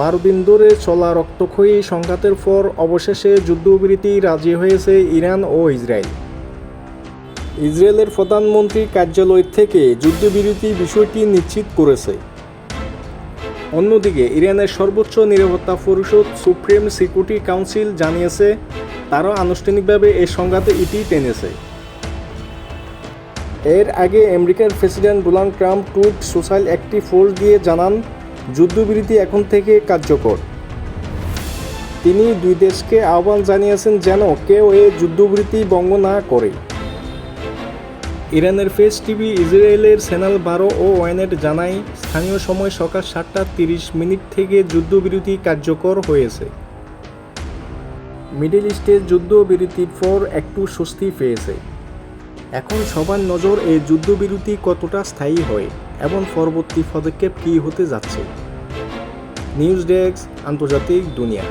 বারো দিন ধরে চলা রক্তক্ষয়ী সংঘাতের পর অবশেষে যুদ্ধবিরতি রাজি হয়েছে ইরান ও ইসরায়েল। ইসরায়েলের প্রধানমন্ত্রী কার্যালয় থেকে যুদ্ধবিরতি বিষয়টি নিশ্চিত করেছে। অন্যদিকে, ইরানের সর্বোচ্চ নিরাপত্তা পরিষদ সুপ্রিম সিকিউরিটি কাউন্সিল জানিয়েছে, তারা আনুষ্ঠানিকভাবে এই সংঘাতে ইতি টেনেছে। এর আগে আমেরিকার president Donald Trump tweet, social একটি ফোর্স দিয়ে জানান যুদ্ধবিরতি এখন থেকে কার্যকর। তিনি দুই দেশকে আহ্বান জানিয়েছেন যেন কেউ এ যুদ্ধবিরতি ভঙ্গ না করে। ইরানের ফেস টিভি ইসরায়েলের চ্যানেল বারো ও ওয়ানেট জানায়, স্থানীয় সময় সকাল সাতটা তিরিশ মিনিট থেকে যুদ্ধবিরতি কার্যকর হয়েছে। মিডল ইস্টের যুদ্ধবিরতির পর একটু স্বস্তি পেয়েছে। এখন সবার নজর এই যুদ্ধবিরতি কতটা স্থায়ী হয়, এবং পরবর্তী পদক্ষেপ কী হতে যাচ্ছে? নিউজ ডেস্ক, আন্তর্জাতিক দুনিয়া।